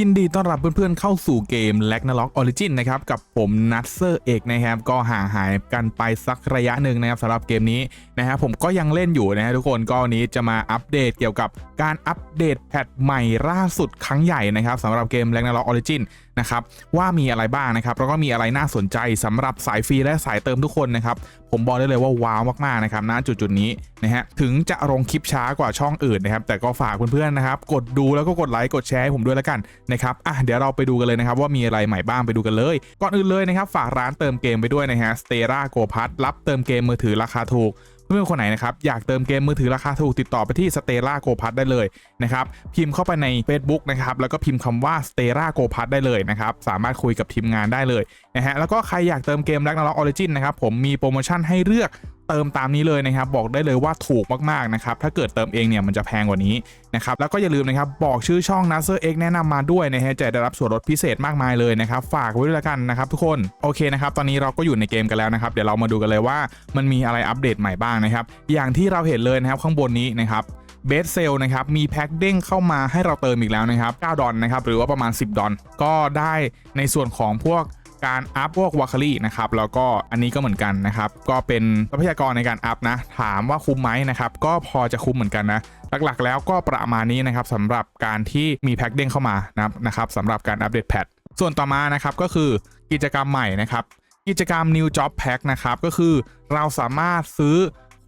ยินดีต้อนรับเพื่อนๆเข้าสู่เกม l a g n a r o k Origin นะครับ กับผมนัทเซอร์เอกนะครับ ก็ห่างหายกันไปสักระยะหนึ่งนะครับสำหรับเกมนี้นะครับผมก็ยังเล่นอยู่นะฮะทุกคนก็วันนี้จะมาอัปเดตเกี่ยวกับการอัปเดตแพทใหม่ล่าสุดครั้งใหญ่นะครับสำหรับเกม l a g n a r o k Origin นะครับว่ามีอะไรบ้างนะครับแล้วก็มีอะไรน่าสนใจสำหรับสายฟรีและสายเติมทุกคนนะครับผมบอกได้เลยว่าว้าวมากๆนะครับณจุดๆนี้นะฮะถึงจะลงคลิปช้ากว่าช่องอื่นนะครับแต่ก็ฝากเพื่อนๆนะครับกดดูแล้วก็กดไลค์กดแชร์ให้ผมด้วยแล้วกันนะครับอะเดี๋ยวเราไปดูกันเลยนะครับว่ามีอะไรใหม่บ้างไปดูกันเลย ก่อนอื่นเลยนะครับฝากร้านเติมเกมไปด้วยนะฮะสเตราโกพัทรับเติมเกมมือถือราคาถูก เพื่อนๆคนไหนนะครับอยากเติมเกมมือถือราคาถูกติดต่อไปที่ s t e l l a g o p a s ได้เลยนะครับพิมพ์เข้าไปใน Facebook นะครับแล้วก็พิมพ์คำว่า s t e l l a g o p a s ได้เลยนะครับสามารถคุยกับทีมงานได้เลยนะฮะแล้วก็ใครอยากเติมเกม Ragnarok Origin นะครับผมมีโปรโมชั่นให้เลือก เติมตามนี้เลยนะครับ บอกได้เลยว่าถูกมากๆนะครับ ถ้าเกิดเติมเองเนี่ยมันจะแพงกว่านี้นะครับ แล้วก็อย่าลืมนะครับ บอกชื่อช่อง n a s e r X แนะนำมาด้วยนะฮะจะได้รับส่วนลดพิเศษมากมายเลยนะครับ ฝากไว้ด้วยละกันนะครับทุกคน โอเคนะครับ ตอนนี้เราก็อยู่ในเกมกันแล้วนะครับ เดี๋ยวเรามาดูกันเลยว่ามันมีอะไรอัปเดตใหม่บ้างนะครับ อย่างที่เราเห็นเลยนะครับข้างบนนี้นะครับเบสเซลนะครับ มีแพ็คเด้งเข้ามาให้เราเติมอีกแล้วนะครับ 9 ดอลนะครับ หรือว่าประมาณ 10 ดอลก็ได้ในส่วนของพวก การอัพพวกวาคารีนะครับแล้วก็อันนี้ก็เหมือนกันนะครับก็เป็นทรัพยากรในการอัพนะถามว่าคุ้มไหมนะครับก็พอจะคุ้มเหมือนกันนะหลักๆ แล้วก็ประมาณนี้นะครับสำหรับการที่มีแพ็คเด้งเข้ามานะครับนะครับสำหรับการอัปเดตแพทส่วนต่อมานะครับก็คือกิจกรรมใหม่นะครับกิจกรรม New Job Pack นะครับก็คือเราสามารถซื้อ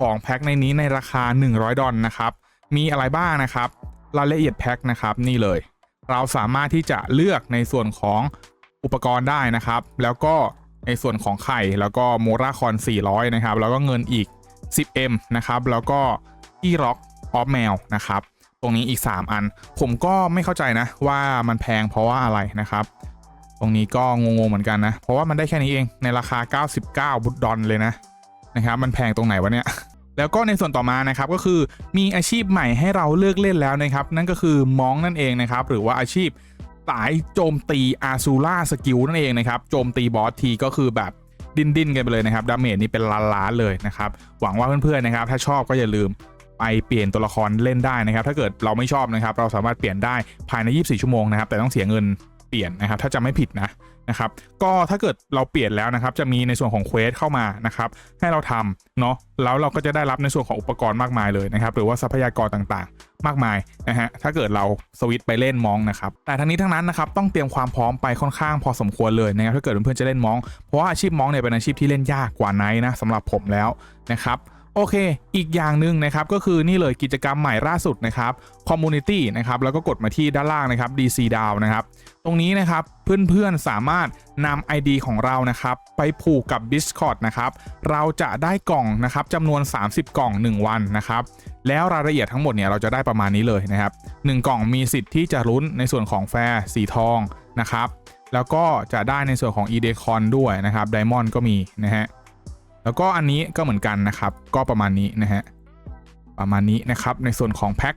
ของแพ็คในนี้ในราคา 100 ดอลนะครับมีอะไรบ้างนะครับรายละเอียดแพ็คนะครับนี่เลย เราสามารถที่จะเลือกในส่วนของ อุปกรณ์ได้นะครับ แล้วก็ในส่วนของไข่แล้วก็โมราคอน 400 นะครับ แล้วก็เงินอีก 10M นะครับ แล้วก็ที่ล็อกออฟแมวนะครับ ตรงนี้อีก 3 อัน ผมก็ไม่เข้าใจนะว่ามันแพงเพราะว่าอะไรนะครับ ตรงนี้ก็งงๆเหมือนกันนะ เพราะว่ามันได้แค่นี้เองในราคา 99 บุตดอนเลยนะนะครับ มันแพงตรงไหนวะเนี่ยแล้วก็ในส่วนต่อมานะครับก็คือมีอาชีพใหม่ให้เราเลือกเล่นแล้วนะครับ นั่นก็คือมองนั่นเองนะครับ หรือว่าอาชีพ สายโจมตีอาซูล่าสกิลนั่นเองนะครับโจมตีบอสทีก็คือแบบดิ้นดิ้นๆกันไปเลยนะครับดาเมจนี่เป็นล้านๆเลยนะครับหวังว่าเพื่อนๆนะครับ ถ้าชอบก็อย่าลืมไปเปลี่ยนตัวละครเล่นได้นะครับ ถ้าเกิดเราไม่ชอบนะครับ เราสามารถเปลี่ยนได้ภายใน 24 ชั่วโมงนะครับ แต่ต้องเสียเงินเปลี่ยนนะครับ ถ้าจะไม่ผิดนะ นะครับก็ถ้าเกิดเราเปลี่ยนแล้วนะครับจะมีในส่วนของเควสเข้ามานะครับให้เราทำเนาะแล้วเราก็จะได้รับในส่วนของอุปกรณ์มากมายเลยนะครับหรือว่าทรัพยากรต่างๆ มากมายนะฮะถ้าเกิดเราสวิตไปเล่นมองนะครับแต่ทั้งนี้ทั้งนั้นนะครับต้องเตรียมความพร้อมไปค่อนข้างพอสมควรเลยนะครับถ้าเกิดเพื่อนๆจะเล่นมอง เพราะว่าอาชีพมองเนี่ยเป็นอาชีพที่เล่นยากกว่าไนนะสำหรับผมแล้วนะครับ โอเค อีกอย่างหนึ่งนะครับก็คือนี่เลยกิจกรรมใหม่ล่าสุดนะครับ Community นะครับแล้วก็กดมาที่ด้านล่างนะครับ DC d a w นะครับ ตรงนี้นะครับเพื่อนๆสามารถนำ ID ของเรานะครับ ไปผูกกับ Discord นะครับ เราจะได้กล่องนะครับจำนวน 30 กล่อง 1 วันนะครับ แล้วรายละเอียดทั้งหมดเนี่ยเราจะได้ประมาณนี้เลยนะครับ 1 กล่องมีสิทธิ์ที่จะลุ้นในส่วนของแฟร์สีทองนะครับ แล้วก็จะได้ในส่วนของ e d e c o n ด้วยนะครับ Diamond ก็มีนะฮะ แล้วก็อันนี้ก็เหมือนกันนะครับ ก็ประมาณนี้นะฮะประมาณนี้นะครับในส่วนของแพ็ค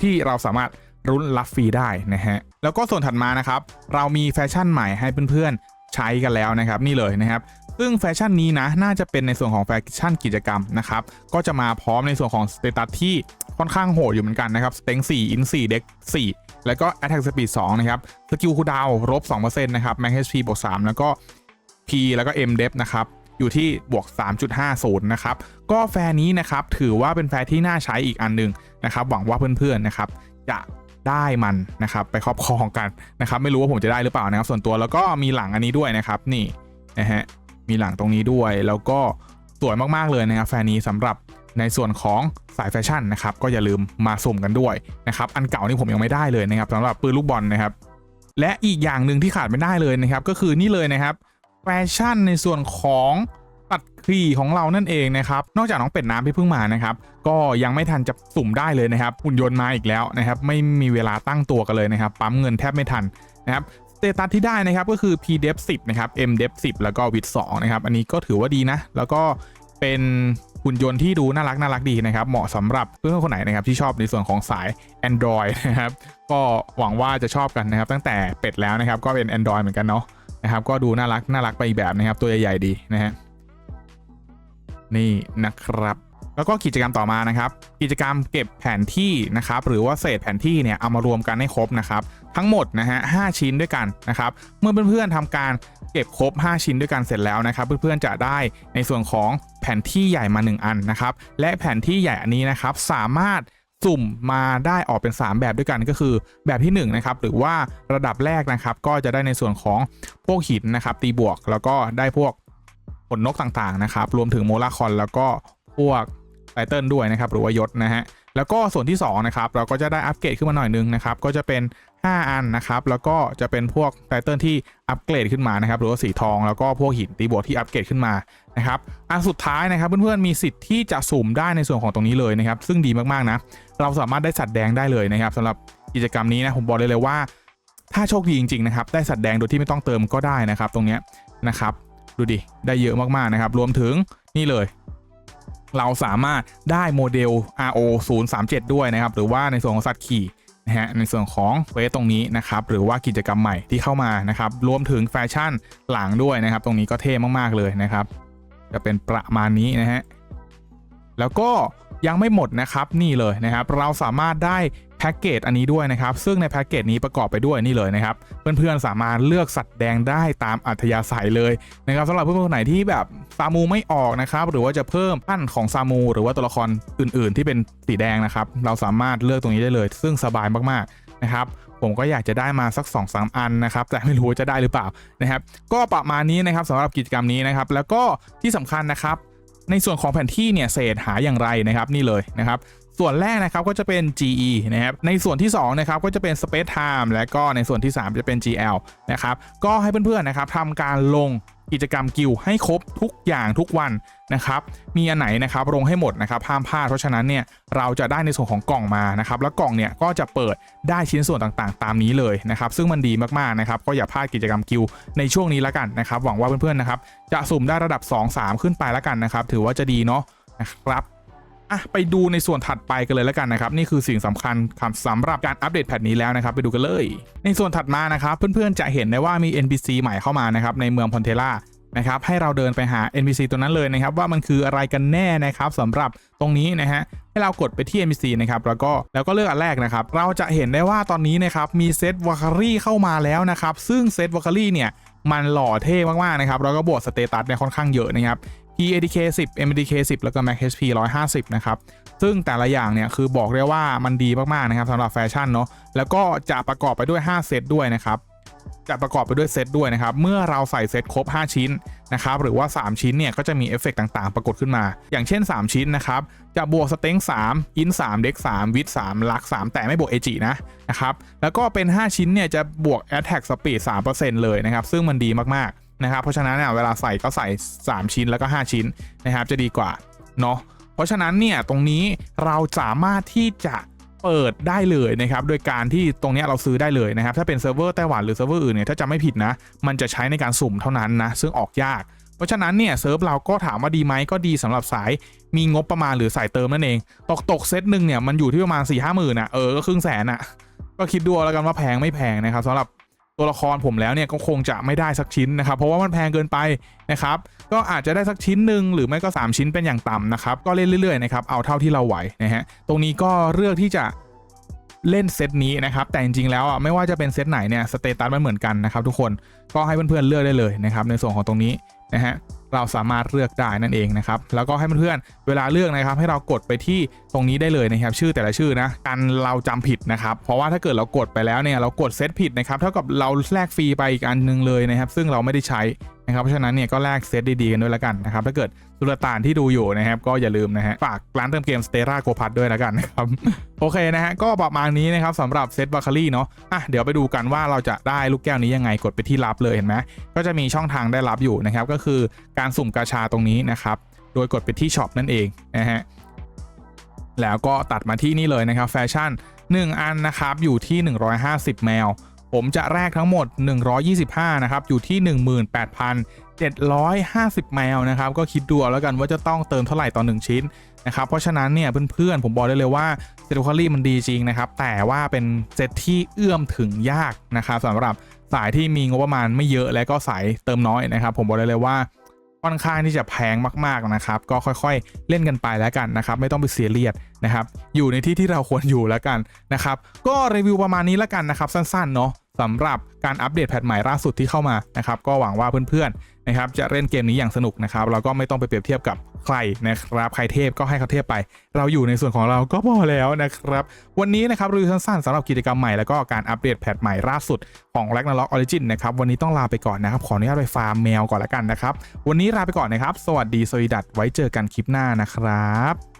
ที่เราสามารถรุ้นรับฟรีได้นะฮะแล้วก็ส่วนถัดมานะครับ เรามีแฟชั่นใหม่ให้เพื่อนๆใช้กันแล้วนะครับ นี่เลยนะครับซึ่งแฟชั่นนี้นะน่าจะเป็นในส่วนของแฟชั่นกิจกรรมนะครับ ก็จะมาพร้อมในส่วนของสเตตัสที่ค่อนข้างโหดอยู่เหมือนกันนะครับสเต็ง4อิน4เด็ก4แล้วก็ Attack Speed 2นะครับสกิลคูดาวน์ลบ2%นะครับ Max HP บวก3แล้วก็ P แล้วก็ M d e p นะครับ อยู่ที่บวก 3.50 นะครับ ก็แฟร์นี้นะครับ ถือว่าเป็นแฟร์ที่น่าใช้อีกอันหนึงนะครับ หวังว่าเพื่อนๆนะครับ จะได้มันนะครับไปครอบครองกันนะครับ ไม่รู้ว่าผมจะได้หรือเปล่านะครับ ส่วนตัวแล้วก็มีหลังอันนี้ด้วยนะครับ นี่นะฮะมีหลังตรงนี้ด้วย แล้วก็สวยมากๆเลยนะครับ แฟร์นี้สำหรับในส่วนของสายแฟชั่นนะครับ ก็อย่าลืมมาสุ่มกันด้วยนะครับ อันเก่านี่ผมยังไม่ได้เลยนะครับสำหรับปืนลูกบอลนะครับ และอีกอย่างหนึ่งที่ขาดไม่ได้เลยนะครับ ก็คือนี่เลยนะครับ แฟชั่นในส่วนของตัดครีของเรานั่นเองนะครับ นอกจากน้องเป็ดน้ำที่เพิ่งมานะครับ ก็ยังไม่ทันจะสุ่มได้เลยนะครับหุ่นยนต์มาอีกแล้วนะครับ ไม่มีเวลาตั้งตัวกันเลยนะครับ ปั๊มเงินแทบไม่ทันนะครับสเตตัสที่ได้นะครับก็คือ p d e f 10 นะครับ m d e f 10 แล้วก็ wit 2นะครับ อันนี้ก็ถือว่าดีนะ แล้วก็เป็นหุ่นยนต์ที่ดูน่ารักน่ารักดีนะครับ เหมาะสำหรับเพื่อนคนไหนนะครับที่ชอบในส่วนของสาย Android นะครับ ก็หวังว่าจะชอบกันนะครับ ตั้งแต่เป็ดแล้วนะครับ ก็เป็น Android เหมือนกันเนาะ นะครับ ก็ดูน่ารักน่ารักไปอีกแบบนะครับ ตัวใหญ่ๆดีนะฮะนี่นะครับ แล้วก็กิจกรรมต่อมานะครับ กิจกรรมเก็บแผนที่นะครับ หรือว่าเศษแผนที่เนี่ยเอามารวมกันให้ครบนะครับ ทั้งหมดนะฮะ5ชิ้นด้วยกันนะครับ เมื่อเพื่อนๆทำการเก็บครบ 5 ชิ้นด้วยกันเสร็จแล้วนะครับ เพื่อนๆจะได้ในส่วนของแผนที่ใหญ่มา 1 อันนะครับ และแผนที่ใหญ่อันนี้นะครับ สามารถ สุ่มมาได้ออกเป็น 3 แบบด้วยกันก็คือแบบที่1นะครับหรือว่าระดับแรกนะครับก็จะได้ในส่วนของพวกหินนะครับตีบวกแล้วก็ได้พวกผลนกต่างๆนะครับรวมถึงโมลาคอนแล้วก็พวกไตเติลด้วยนะครับหรือว่ายศนะฮะแล้วก็ส่วนที่2นะครับเราก็จะได้อัปเกรดขึ้นมาหน่อยนึงนะครับก็จะเป็น 5 อันนะครับแล้วก็จะเป็นพวกไตเติลที่อัปเกรดขึ้นมานะครับหรือว่าสีทองแล้วก็พวกหินตีบวกที่อัปเกรดขึ้นมานะครับอันสุดท้ายนะครับเพื่อนๆมีสิทธิ์ที่จะสุ่มได้ในส่วนของตรงนี้เลยนะครับซึ่งดีมากๆนะ เราสามารถได้สัตว์แดงได้เลยนะครับสำหรับกิจกรรมนี้นะผมบอกเลยเลยว่า ถ้าโชคดีจริงๆนะครับได้สัตว์แดงโดยที่ไม่ต้องเติมก็ได้นะครับ ตรงนี้นะครับ ดูดิได้เยอะมากๆนะครับ รวมถึงนี่เลย เราสามารถได้โมเดล RO 037ด้วยนะครับ หรือว่าในส่วนของสัตว์ขี่นะฮะในส่วนของเควสตรงนี้นะครับ หรือว่ากิจกรรมใหม่ที่เข้ามานะครับ รวมถึงแฟชั่นหลังด้วยนะครับ ตรงนี้ก็เท่มากๆเลยนะครับ จะเป็นประมาณนี้นะฮะแล้วก็ ยังไม่หมดนะครับนี่เลยนะครับ เราสามารถได้แพ็กเกจอันนี้ด้วยนะครับ ซึ่งในแพ็กเกจนี้ประกอบไปด้วยนี่เลยนะครับ เพื่อนๆสามารถเลือกสัตว์แดงได้ตามอัธยาศัยเลยนะครับสำหรับเพื่อนๆคนไหนที่แบบซามูไม่ออกนะครับ หรือว่าจะเพิ่มขั้นของซามู หรือว่าตัวละครอื่น ๆ ที่เป็นสีแดงนะครับ เราสามารถเลือกตรงนี้ได้เลย ซึ่งสบายมากๆนะครับผมก็อยากจะได้มาสัก2-3สอันนะครับ แต่ไม่รู้จะได้หรือเปล่านะครับ ก็ประมาณนี้นะครับสำหรับกิจกรรมนี้นะครับ แล้วก็ที่สำคัญนะครับ ในส่วนของแผนที่เนี่ยเศษหาอย่างไรนะครับนี่เลยนะครับ ส่วนแรกนะครับก็จะเป็น GE นะครับในส่วนที่2นะครับก็จะเป็น Space Time และก็ในส่วนที่ 3 จะเป็น GL นะครับก็ให้เพื่อนๆนะครับทำการลงกิจกรรมกิลให้ครบทุกอย่างทุกวันนะครับ มีอันไหนนะครับลงให้หมดนะครับห้ามพลาดเพราะฉะนั้นเนี่ยเราจะได้ในส่วนของกล่องมานะครับ แล้วกล่องเนี่ยก็จะเปิดได้ชิ้นส่วนต่างๆ ตามนี้เลยนะครับ ซึ่งมันดีมากๆนะครับ ก็อย่าพลาดกิจกรรมกิลในช่วงนี้แล้วกันนะครับ หวังว่าเพื่อนๆนะครับจะสุ่มได้ระดับ 2-3 ขึ้นไปแล้วกันนะครับ ถือว่าจะดีเนาะนะครับ อะไปดูในส่วนถัดไปกันเลยแล้วกันนะครับ นี่คือสิ่งสำคัญครับสำหรับการอัปเดตแพทนี้แล้วนะครับ ไปดูกันเลย ในส่วนถัดมานะครับเพื่อนๆจะเห็นได้ว่ามี NPC ใหม่เข้ามานะครับในเมืองพอนเทล่านะครับให้เราเดินไปหา NPC ตัวนั้นเลยนะครับ ว่ามันคืออะไรกันแน่นะครับสำหรับตรงนี้นะฮะให้เรากดไปที่ NPC นะครับแล้วก็แล้วก็เลือกอันแรกนะครับ เราจะเห็นได้ว่าตอนนี้นะครับมีเซตวาคารี่เข้ามาแล้วนะครับ ซึ่งเซตวาคารี่เนี่ยมันหล่อเท่มากๆนะครับแล้วก็บวกสเตตัสเนี่ยค่อนข้างเยอะนะครับ PADK 10 MDK 10 แล้วก็ Max HP 150 นะครับ ซึ่งแต่ละอย่างเนี่ยคือบอกได้ว่ามันดีมากๆนะครับสำหรับแฟชั่นเนาะ แล้วก็จะประกอบไปด้วย 5 เซตด้วยนะครับ จะประกอบไปด้วยเซตด้วยนะครับ เมื่อเราใส่เซตครบ 5 ชิ้นนะครับ หรือว่า 3 ชิ้นเนี่ยก็จะมีเอฟเฟกต่างๆ ปรากฏขึ้นมา อย่างเช่น 3 ชิ้นนะครับ จะบวกสเต็ง3อิน3เด็ก3วิด3ลัก 3 แต่ไม่บวกเอจินะนะครับ แล้วก็เป็น 5 ชิ้นเนี่ยจะบวก Attack Speed 3%เลยนะครับ ซึ่งมันดีมากๆ นะครับ เพราะฉะนั้นเนี่ยเวลาใส่ก็ใส่ 3 ชิ้นแล้วก็ 5 ชิ้นนะครับ จะดีกว่าเนาะเพราะฉะนั้นเนี่ยตรงนี้เราสามารถที่จะเปิดได้เลยนะครับ โดยการที่ตรงนี้เราซื้อได้เลยนะครับ ถ้าเป็นเซิร์ฟเวอร์ไต้หวันหรือเซิร์ฟเวอร์อื่นเนี่ยถ้าจำไม่ผิดนะ มันจะใช้ในการสุ่มเท่านั้นนะ ซึ่งออกยาก เพราะฉะนั้นเนี่ยเซิร์ฟเราก็ถามว่าดีไหมก็ดีสำหรับสายมีงบประมาณหรือสายเติมนั่นเอง ตกตกเซตหนึ่งเนี่ยมันอยู่ที่ประมาณ4ี่ห้าหมื่นอะเออก็ครึ่งแสนอะก็คิดดูแล้วกันว่าแพงไม่แพงนะครับสำหรับ ตัวละครผมแล้วเนี่ยก็คงจะไม่ได้สักชิ้นนะครับ เพราะว่ามันแพงเกินไปนะครับ ก็อาจจะได้สักชิ้นหนึ่งหรือไม่ก็ 3 ชิ้นเป็นอย่างต่ำนะครับ ก็เล่นเรื่อยๆนะครับเอาเท่าที่เราไหวนะฮะตรงนี้ก็เลือกที่จะเล่นเซตนี้นะครับแต่จริงๆแล้วอะไม่ว่าจะเป็นเซตไหนเนี่ยสเตตัสมันเหมือนกันนะครับทุกคนก็ให้เพื่อนๆเลือกได้เลยนะครับในส่วนของตรงนี้นะฮะ เราสามารถเลือกได้นั่นเองนะครับแล้วก็ให้เพื่อนๆเวลาเลือกนะครับ ให้เรากดไปที่ตรงนี้ได้เลยนะครับ ชื่อแต่ละชื่อนะกันเราจำผิดนะครับเพราะว่าถ้าเกิดเรากดไปแล้วเนี่ยเรากดเซตผิดนะครับเท่ากับเราแลกฟรีไปอีกอันหนึงเลยนะครับ ซึ่งเราไม่ได้ใช้ นะครับเพราะฉะนั้นเนี่ยก็แลกเซตดีๆกันด้วยละกันนะครับถ้าเกิดสุลต่านที่ดูอยู่นะครับก็อย่าลืมนะฮะฝากร้านเติมเกมสเตราโกพัทด้วยละกันนะครับโอเคนะฮะก็ประมาณนี้นะครับสำหรับเซตบาคารี่เนาะอะเดี๋ยวไปดูกันว่าเราจะได้ลูกแก้วนี้ยังไงกดไปที่รับเลยเห็นไหมก็จะมีช่องทางได้รับอยู่นะครับก็คือการสุ่มกาชาตรงนี้นะครับโดยกดไปที่ช็อปนั่นเองนะฮะแล้วก็ตัดมาที่นี่เลยนะครับแฟชั่น 1 อันนะครับอยู่ที่ 150 แมว ผมจะแรกทั้งหมด 125 นะครับ อยู่ที่ 18,750 แมวนะครับ ก็คิดดูเอาแล้วกันว่าจะต้องเติมเท่าไหร่ต่อ 1 ชิ้นนะครับ เพราะฉะนั้นเนี่ยเพื่อนๆ ผมบอกได้เลยว่าเซตคอรี่มันดีจริงนะครับ แต่ว่าเป็นเซตที่เอื้อมถึงยากนะครับสำหรับสายที่มีงบประมาณไม่เยอะและก็สายเติมน้อยนะครับ ผมบอกได้เลยว่าค่อนข้างที่จะแพงมากๆนะครับ ก็ค่อยๆ เล่นกันไปแล้วกันนะครับ ไม่ต้องไปเสียเรียดนะครับ อยู่ในที่ที่เราควรอยู่แล้วกันนะครับ ก็รีวิวประมาณนี้แล้วกันนะครับ สั้นๆเนาะ สำหรับการอัปเดตแพทใหม่ล่าสุดที่เข้ามานะครับก็หวังว่าเพื่อนๆนะครับจะเล่นเกมนี้อย่างสนุกนะครับแล้วก็ไม่ต้องไปเปรียบเทียบกับใครนะครับใครเทพก็ให้เขาเทพไป เราอยู่ในส่วนของเราก็พอแล้วนะครับวันนี้นะครับรีวิวสั้นๆสำหรับกิจกรรมใหม่แล้วก็การอัปเดตแพทใหม่ล่าสุดของ Ragnarok Origin นะครับวันนี้ต้องลาไปก่อนนะครับขออนุญาตไปฟาร์มแมวก่อนละกันนะครับวันนี้ลาไปก่อนนะครับ สวัสดีสวีดัตไว้เจอกันคลิปหน้านะครับ